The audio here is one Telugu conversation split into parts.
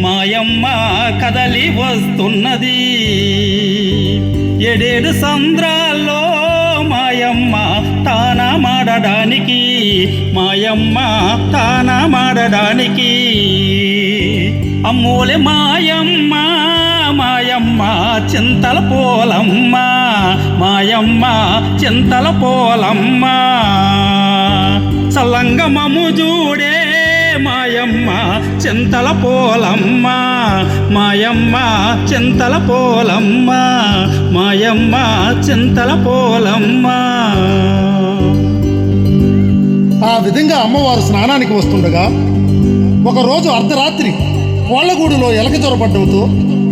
మాయమ్మ కదలి వస్తున్నది. ఏడేడు సంద్రాల్లో మాయమ్మ తాన మాడడానికి మాయమ్మ తాన మాడడానికి అమ్మోలే మాయమ్మ మాయమ్మ చింతల పోలమ్మ మాయమ్మ చింతల పోలమ్మ. సల్లంగమము చూడే మాయమ్మ చింతల పోలమ్మ. మాయమ్మ చింతల పోలమ్మ. మాయమ్మ చింతల పోలమ్మ. ఆ విధంగా అమ్మవారు స్నానానికి వస్తుండగా ఒకరోజు అర్ధరాత్రి కోళ్ళగూడులో ఎలక చొరబడ్డంతో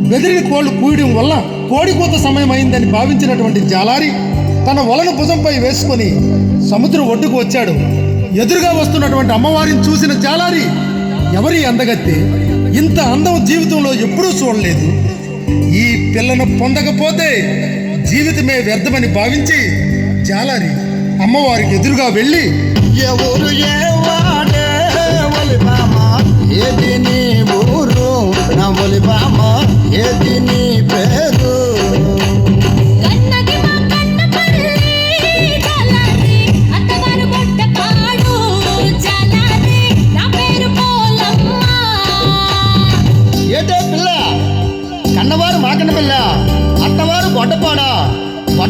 బెదిరిని కోళ్ళు కూయడం వల్ల కోడికోత సమయం అయిందని భావించినటువంటి జాలారి తన వలను భుజంపై వేసుకొని సముద్రం ఒడ్డుకు వచ్చాడు. ఎదురుగా వస్తున్నటువంటి అమ్మవారిని చూసిన జాలారి ఎవరి అందగత్తే? ఇంత అందం జీవితంలో ఎప్పుడూ చూడలేదు. ఈ పిల్లను పొందకపోతే జీవితమే వ్యర్థమని భావించి జాలారి అమ్మవారికి ఎదురుగా వెళ్ళి ఎవరు ఏవా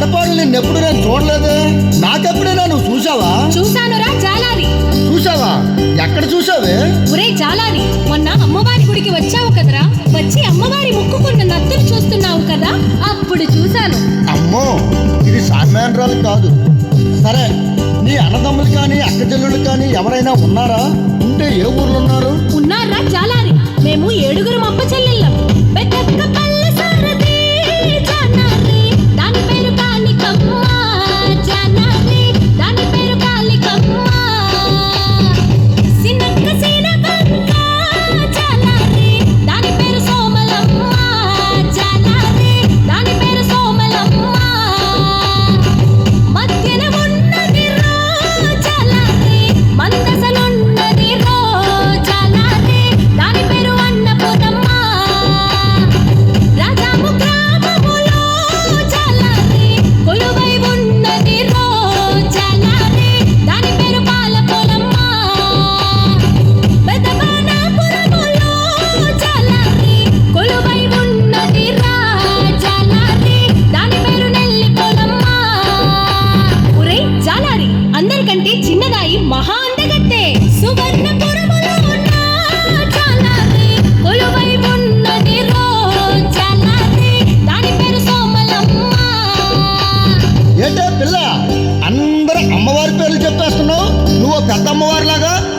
గొడ్డపాడు నిన్ను ఎప్పుడు నేను చూడలేదు? నాకెప్పుడైనా నువ్వు చూసావా చూశానురా జాలారి చూసావా ఎక్కడ చూసావే ఒరే జాలారి మొన్న అమ్మవారి గుడికి వచ్చావు కదరా? వచ్చి అమ్మవారి ముక్కుకున్న నత్తులు చూస్తున్నావు కదా అప్పుడు చూశాను. అమ్మో ఇది సామాన్యురాలు కాదు. సరే నీ అన్నదమ్ములు కానీ అక్క చెల్లెళ్ళు కానీ ఎవరైనా ఉన్నారా? ఉంటే ఏ ఊర్లో ఉన్నారు? ఉన్నారా జాలారి మేము ఏడుగురు అప్ప చెల్లెళ్ళం పెద్దక్క పల్లె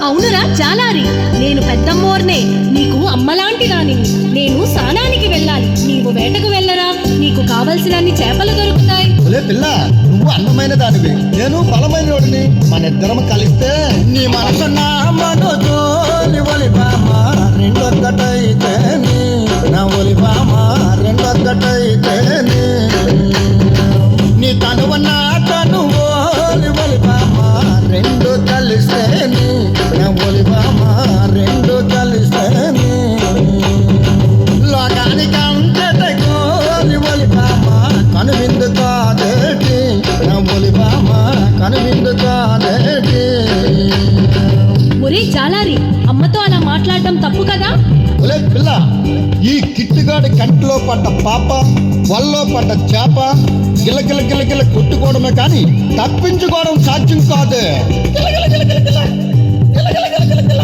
అవునురా చాలారి. నేను పెద్దమ్మోర్నే. నీకు అమ్మలాంటి దాని నేను స్నానానికి వెళ్ళాలి. నీవు వేటకు వెళ్ళరా. నీకు కావలసినన్ని చేపలు దొరుకుతాయి. ఒలే పిల్ల నువ్వు అందమైన దానివి నేను బలమైన వాడిని మన ఇద్దరం కలిస్తే నీ మనసు నా మనసు నీ ఒలి రెండొక్కటైతే జాలారి అమ్మతో అలా మాట్లాడడం తప్పు కదా ఒలే పిల్ల ఈ కిట్టుగాడి కంటిలో పడ్డ పాప వల్లో పడ్డ చేప గిలగిల గిలగిల కొట్టుకోవడమే కానీ తప్పించుకోవడం సాధ్యం కాదు గిలగిల గిలగిల గిల. గిలగిల గిలగిల గిల. గిలగిల గిలగిల గిల.